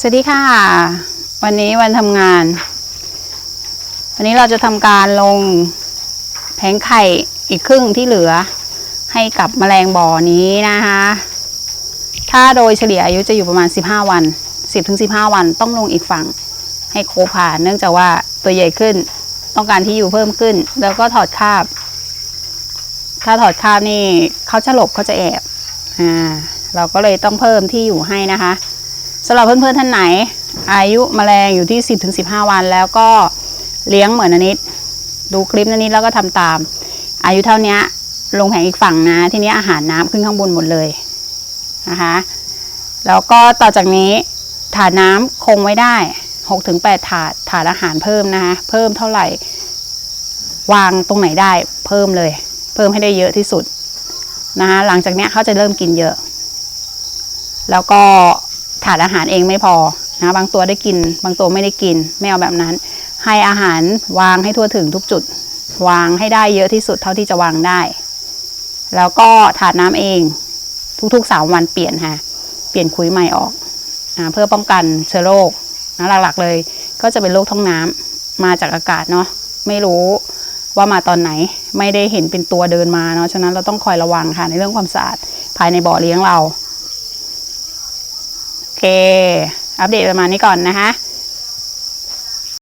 สวัสดีค่ะ วันนี้วันทำงาน วันนี้เราจะทำการลงแผงไข่อีกครึ่งที่เหลือ ให้กับแมลงบ่อนี้นะคะ ถ้าโดยเฉลี่ยอายุจะอยู่ประมาณ 15 วัน 10-15 วันต้องลงอีกฝั่งให้โคผ่านเนื่องจากว่าตัวใหญ่ขึ้น ต้องการที่อยู่เพิ่มขึ้น แล้วก็ถอดคาบ ถ้าถอดคาบนี่เขาจะหลบเขาจะแอบอ่าเราก็เลยต้องเพิ่มที่อยู่ให้นะคะ สำหรับเพื่อนๆท่านไหน อายุแมลงอยู่ที่ 10-15 วัน แล้วก็เลี้ยงเหมือนอนิดดูคลิปนันนิดแล้วก็ทำตาม อายุเท่านี้ลงแผงอีกฝั่งนะ ทีนี้อาหารน้ำขึ้นข้างบนหมดเลยนะคะแล้วก็ต่อจากนี้ถาดน้ำคงไว้ได้6ถึง8ถาดถาดอาหารเพิ่มนะคะเพิ่มเท่าไหร่ วางตรงไหนได้เพิ่มเลย เพิ่มให้ได้เยอะที่สุดนะคะหลังจากนี้เขาจะเริ่มกินเยอะ แล้วก็ ถาดอาหารเองไม่พอนะบางตัวได้กิน บางตัวไม่ได้กินไม่เอาแบบนั้น ให้อาหารวางให้ทั่วถึงทุกจุด วางให้ได้เยอะที่สุดเท่าที่จะวางได้ แล้วก็ถาดน้ำเองทุกๆสามวันเปลี่ยนค่ะเปลี่ยนคุยใหม่ออกอาเพื่อป้องกันเชื้อโรคนะหลักๆเลย ก็จะเป็นโรคท้องน้ำมาจากอากาศเนาะไม่รู้ว่ามาตอนไหนไม่ได้เห็นเป็นตัวเดินมาเนาะฉะนั้นเราต้องคอยระวังค่ะในเรื่องความสะอาดภายในบ่อเลี้ยงเรา เค อัปเดตประมาณนี้ก่อนนะคะ